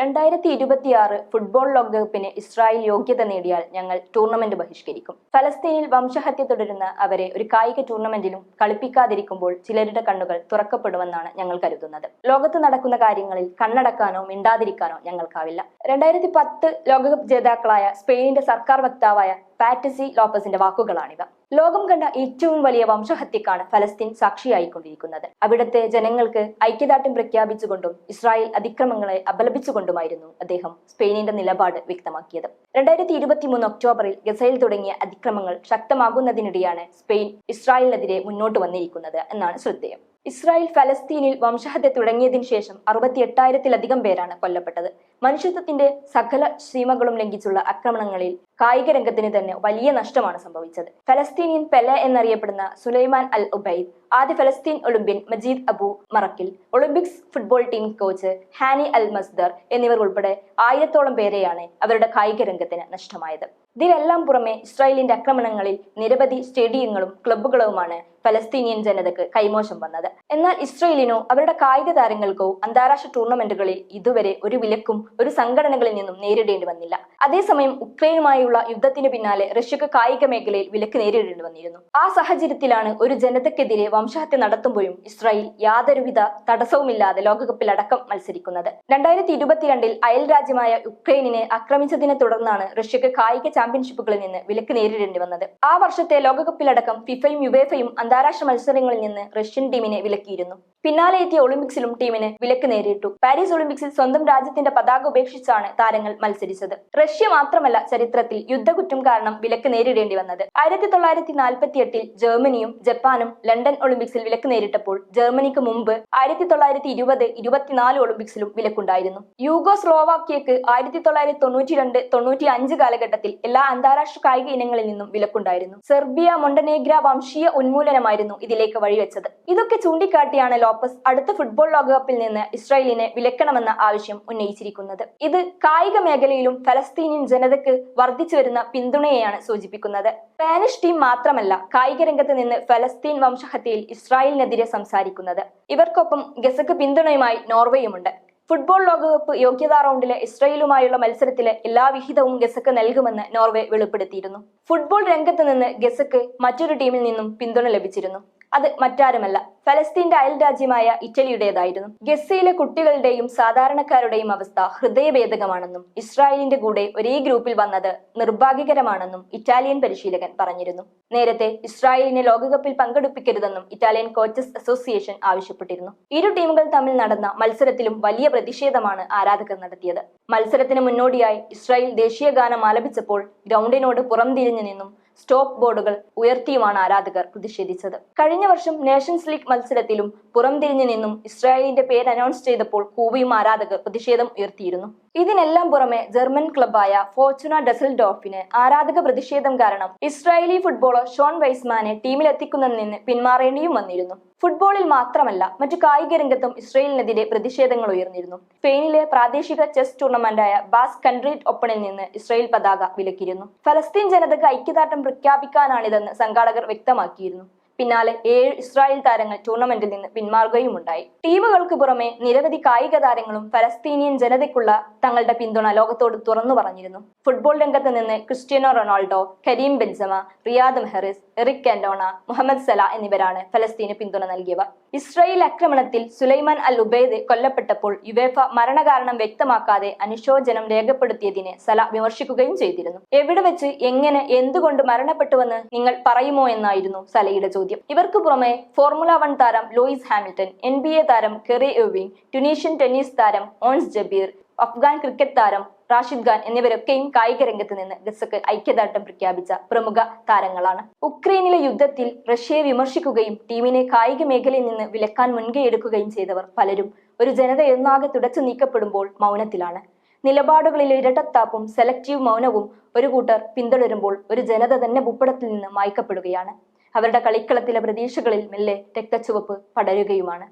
രണ്ടായിരത്തി ഇരുപത്തിയാറ് ഫുട്ബോൾ ലോകകപ്പിന് ഇസ്രായേൽ യോഗ്യത നേടിയാൽ ഞങ്ങൾ ടൂർണമെന്റ് ബഹിഷ്കരിക്കും. ഫലസ്തീനിൽ വംശഹത്യ തുടരുന്ന അവരെ ഒരു കായിക ടൂർണമെന്റിലും കളിപ്പിക്കാതിരിക്കുമ്പോൾ ചിലരുടെ കണ്ണുകൾ തുറക്കപ്പെടുമെന്നാണ് ഞങ്ങൾ കരുതുന്നത്. ലോകത്ത് നടക്കുന്ന കാര്യങ്ങളിൽ കണ്ണടക്കാനോ മിണ്ടാതിരിക്കാനോ ഞങ്ങൾക്കാവില്ല. രണ്ടായിരത്തി പത്ത് ലോകകപ്പ് ജേതാക്കളായ സ്പെയിനിന്റെ സർക്കാർ വക്താവായ പാറ്റസി ലോപ്പസിന്റെ വാക്കുകളാണിവ. ലോകം കണ്ട ഏറ്റവും വലിയ വംശഹത്യക്കാണ് ഫലസ്തീൻ സാക്ഷിയായിക്കൊണ്ടിരിക്കുന്നത്. അവിടുത്തെ ജനങ്ങൾക്ക് ഐക്യദാർഢ്യം പ്രഖ്യാപിച്ചുകൊണ്ടും ഇസ്രായേൽ അതിക്രമങ്ങളെ അപലപിച്ചുകൊണ്ടുമായിരുന്നു അദ്ദേഹം സ്പെയിനിന്റെ നിലപാട് വ്യക്തമാക്കിയത്. രണ്ടായിരത്തി ഇരുപത്തിമൂന്ന് ഒക്ടോബറിൽ ഗസയിൽ തുടങ്ങിയ അതിക്രമങ്ങൾ ശക്തമാകുന്നതിനിടെയാണ് സ്പെയിൻ ഇസ്രായേലിനെതിരെ മുന്നോട്ട് വന്നിരിക്കുന്നത് എന്നാണ് ശ്രദ്ധേയം. ഇസ്രായേൽ ഫലസ്തീനിൽ വംശഹത്യ തുടങ്ങിയതിനു ശേഷം അറുപത്തി എട്ടായിരത്തിലധികം പേരാണ് കൊല്ലപ്പെട്ടത്. മനുഷ്യത്വത്തിന്റെ സകല സീമകളും ലംഘിച്ചുള്ള ആക്രമണങ്ങളിൽ കായിക രംഗത്തിന് തന്നെ വലിയ നഷ്ടമാണ് സംഭവിച്ചത്. ഫലസ്തീനിയൻ പെല എന്നറിയപ്പെടുന്ന സുലൈമാൻ അൽ ഉബൈദ് ആദ്യ ഫലസ്തീൻ Olympian Majed Abu Marakkil Olympics football team coach Hani Al Masdar എന്നിവർ ഉൾപ്പെടെ ആയിരത്തോളം പേരെയാണ് അവരുടെ കായിക രംഗത്തിന് നഷ്ടമായത്. ഇതിനെല്ലാം പുറമെ ഇസ്രായേലിന്റെ ആക്രമണങ്ങളിൽ നിരവധി സ്റ്റേഡിയങ്ങളും ക്ലബ്ബുകളുമാണ് ഫലസ്തീനിയൻ ജനതക്ക് കൈമോശം വന്നത്. എന്നാൽ ഇസ്രയേലിനോ അവരുടെ കായിക താരങ്ങൾക്കോ അന്താരാഷ്ട്ര ടൂർണമെന്റുകളിൽ ഇതുവരെ ഒരു വിലക്കും ഒരു സംഘടനകളിൽ നിന്നും നേരിടേണ്ടി വന്നില്ല. അതേസമയം ഉക്രൈനുമായുള്ള യുദ്ധത്തിന് പിന്നാലെ റഷ്യക്ക് കായിക മേഖലയിൽ വിലക്ക് നേരിടേണ്ടി വന്നിരുന്നു. ആ സാഹചര്യത്തിലാണ് ഒരു ജനതയ്ക്കെതിരെ വംശഹത്യ നടത്തുമ്പോഴും ഇസ്രായേൽ യാതൊരുവിധ തടസ്സവുമില്ലാതെ ലോകകപ്പിൽ അടക്കം മത്സരിക്കുന്നത്. രണ്ടായിരത്തി ഇരുപത്തിരണ്ടിൽ അയൽ രാജ്യമായ ഉക്രൈനിനെ ആക്രമിച്ചതിനെ തുടർന്നാണ് റഷ്യക്ക് കായിക ചാമ്പ്യൻഷിപ്പുകളിൽ നിന്ന് വിലക്ക് നേരിടേണ്ടി വന്നത്. ആ വർഷത്തെ ലോകകപ്പിലടക്കം ഫിഫയും യുവേഫയും അന്താരാഷ്ട്ര മത്സരങ്ങളിൽ നിന്ന് റഷ്യൻ ടീമിനെ വിലക്കിയിരുന്നു. പിന്നാലെ എത്തിയ ഒളിമ്പിക്സിലും ടീമിന് വിലക്ക് നേരിട്ടു. പാരീസ് ഒളിമ്പിക്സിൽ സ്വന്തം രാജ്യത്തിന്റെ പതാക ഉപേക്ഷിച്ചാണ് താരങ്ങൾ മത്സരിച്ചത്. റഷ്യ മാത്രമല്ല ചരിത്രത്തിൽ യുദ്ധകുറ്റം കാരണം വിലക്ക് നേരിടേണ്ടി വന്നത്. ആയിരത്തി തൊള്ളായിരത്തി നാൽപ്പത്തി എട്ടിൽ ജർമ്മനിയും ജപ്പാനും ലണ്ടൻ ഒളിമ്പിക്സിൽ വിലക്ക് നേരിട്ടപ്പോൾ ജർമ്മനിക്ക് മുമ്പ് ആയിരത്തി തൊള്ളായിരത്തി ഇരുപത് ഇരുപത്തിനാല് ഒളിമ്പിക്സിലും വിലക്കുണ്ടായിരുന്നു. യൂഗോ സ്ലോവാക്യക്ക് ആയിരത്തി തൊള്ളായിരത്തി തൊണ്ണൂറ്റി രണ്ട് തൊണ്ണൂറ്റി അഞ്ച് കാലഘട്ടത്തിൽ എല്ലാ അന്താരാഷ്ട്ര കായിക ഇനങ്ങളിൽ നിന്നും വിലക്കുണ്ടായിരുന്നു. സെർബിയ മൊണ്ടനേഗ്ര വംശീയ ഉന്മൂലനമായിരുന്നു ഇതിലേക്ക് വഴിവെച്ചത്. ഇതൊക്കെ ചൂണ്ടിക്കാട്ടിയാണ് ലോപ്പസ് അടുത്ത ഫുട്ബോൾ ലോകകപ്പിൽ നിന്ന് ഇസ്രായേലിനെ വിലക്കണമെന്ന ആവശ്യം ഉന്നയിച്ചിരിക്കുന്നത്. ഇത് കായിക മേഖലയിലും ഫലസ്തീനിയൻ ജനതയ്ക്ക് വർദ്ധിച്ചു വരുന്ന പിന്തുണയെയാണ് സൂചിപ്പിക്കുന്നത്. സ്പാനിഷ് ടീം മാത്രമല്ല കായിക രംഗത്ത് നിന്ന് ഫലസ്തീൻ വംശഹത്യയിൽ ഇസ്രായേലിനെതിരെ സംസാരിക്കുന്നത്. ഇവർക്കൊപ്പം ഗസക്ക് പിന്തുണയുമായി നോർവേയുമുണ്ട്. ഫുട്ബോൾ ലോകകപ്പ് യോഗ്യതാ റൗണ്ടിലെ ഇസ്രയേലുമായുള്ള മത്സരത്തിലെ എല്ലാ വിഹിതവും ഗസക്ക് നൽകുമെന്ന് നോർവേ വെളിപ്പെടുത്തിയിരുന്നു. ഫുട്ബോൾ രംഗത്ത് നിന്ന് ഗസക്ക് മറ്റൊരു ടീമിൽ നിന്നും പിന്തുണ ലഭിച്ചിരുന്നു. അത് മറ്റാരുമല്ല. ഫലസ്തീന്റെ അയൽ രാജ്യമായ ഇറ്റലിയുടേതായിരുന്നു. ഗസയിലെ കുട്ടികളുടെയും സാധാരണക്കാരുടെയും അവസ്ഥ ഹൃദയഭേദകമാണെന്നും ഇസ്രായേലിന്റെ കൂടെ ഒരേ ഗ്രൂപ്പിൽ വന്നത് നിർഭാഗ്യകരമാണെന്നും ഇറ്റാലിയൻ പരിശീലകൻ പറഞ്ഞിരുന്നു. നേരത്തെ ഇസ്രായേലിനെ ലോകകപ്പിൽ പങ്കെടുപ്പിക്കരുതെന്നും ഇറ്റാലിയൻ കോച്ചസ് അസോസിയേഷൻ ആവശ്യപ്പെട്ടിരുന്നു. ഇരു ടീമുകൾ തമ്മിൽ നടന്ന മത്സരത്തിലും വലിയ പ്രതിഷേധമാണ് ആരാധകർ നടത്തിയത്. മത്സരത്തിന് മുന്നോടിയായി ഇസ്രായേൽ ദേശീയ ഗാനം ആലപിച്ചപ്പോൾ ഗ്രൗണ്ടിനോട് പുറംതിരിഞ്ഞു നിന്നും സ്റ്റോപ്പ് ബോർഡുകൾ ഉയർത്തിയുമാണ് ആരാധകർ പ്രതിഷേധിച്ചത്. കഴിഞ്ഞ വർഷം നേഷൻസ് ലീഗ് മത്സരത്തിലും പുറംതിരിഞ്ഞു നിന്നും ഇസ്രായേലിന്റെ പേര് അനൗൺസ് ചെയ്തപ്പോൾ കൂവിയും ആരാധകർ പ്രതിഷേധം ഉയർത്തിയിരുന്നു. ഇതിനെല്ലാം പുറമെ ജർമ്മൻ ക്ലബായ ഫോർച്ചുന ഡസൽഡോഫിന് ആരാധക പ്രതിഷേധം കാരണം ഇസ്രായേലി ഫുട്ബോളർ ഷോൺ വൈസ്മാനെ ടീമിലെത്തിക്കുന്നതിൽ നിന്ന് പിന്മാറേണ്ടിയും വന്നിരുന്നു. ഫുട്ബോളിൽ മാത്രമല്ല മറ്റു കായിക രംഗത്തും ഇസ്രയേലിനെതിരെ പ്രതിഷേധങ്ങൾ ഉയർന്നിരുന്നു. സ്പെയിനിലെ പ്രാദേശിക ചെസ് ടൂർണമെന്റായ ബാസ് കൺട്രി ഓപ്പണിൽ നിന്ന് ഇസ്രയേൽ പതാക വിലക്കിയിരുന്നു. ഫലസ്തീൻ ജനതയ്ക്ക് ഐക്യദാർഢ്യം പ്രഖ്യാപിക്കാനാണിതെന്ന് സംഘാടകർ വ്യക്തമാക്കിയിരുന്നു. പിന്നാലെ ഏഴ് ഇസ്രായേൽ താരങ്ങൾ ടൂർണമെന്റിൽ നിന്ന് പിന്മാറുകയുമുണ്ടായി. ടീമുകൾക്ക് പുറമെ നിരവധി കായിക താരങ്ങളും ഫലസ്തീനിയൻ ജനതയ്ക്കുള്ള തങ്ങളുടെ പിന്തുണ ലോകത്തോട് തുറന്നു പറഞ്ഞിരുന്നു. ഫുട്ബോൾ രംഗത്ത് നിന്ന് Cristiano Ronaldo Karim Benzema Riyad Mahrez Eric Cantona Mohamed Salah എന്നിവരാണ് ഫലസ്തീന് പിന്തുണ നൽകിയവർ. ഇസ്രായേൽ ആക്രമണത്തിൽ സുലൈമാൻ അൽ ഉബൈദ് കൊല്ലപ്പെട്ടപ്പോൾ യുവേഫ മരണകാരണം വ്യക്തമാക്കാതെ അനുശോചനം രേഖപ്പെടുത്തിയതിനെ സല വിമർശിക്കുകയും ചെയ്തിരുന്നു. എവിടെ വെച്ച് എങ്ങനെ എന്തുകൊണ്ട് മരണപ്പെട്ടുവെന്ന് നിങ്ങൾ പറയുമോ എന്നായിരുന്നു സലയുടെ ചോദ്യം. ഇവർക്ക് പുറമെ ഫോർമുല വൺ താരം ലൂയിസ് ഹാമിൽട്ടൺ എൻ താരം കെറി എവിങ് ട്യൂണീഷ്യൻ ടെന്നീസ് താരം ഓൺസ് ജബീർ അഫ്ഗാൻ ക്രിക്കറ്റ് താരം റാഷിദ് ഖാൻ എന്നിവരൊക്കെയും കായിക രംഗത്ത് നിന്ന് ഗസക്ക് ഐക്യദാർഢ്യം പ്രഖ്യാപിച്ച പ്രമുഖ താരങ്ങളാണ്. ഉക്രൈനിലെ യുദ്ധത്തിൽ റഷ്യയെ വിമർശിക്കുകയും ടീമിനെ കായിക മേഖലയിൽ നിന്ന് വിലക്കാൻ മുൻകൈയെടുക്കുകയും ചെയ്തവർ പലരും ഒരു ജനത എന്നാകെ തുടച്ചു നീക്കപ്പെടുമ്പോൾ മൗനത്തിലാണ്. നിലപാടുകളിലെ ഇരട്ടത്താപ്പും സെലക്റ്റീവ് മൗനവും ഒരു കൂട്ടർ പിന്തുടരുമ്പോൾ ഒരു ജനത തന്നെ ഭൂപടത്തിൽ നിന്ന് മായ്ക്കപ്പെടുകയാണ്. അവരുടെ കളിക്കളത്തിലെ പ്രതീക്ഷകളിൽ മെല്ലെ രക്തച്ചുവപ്പ് പടരുകയുമാണ്.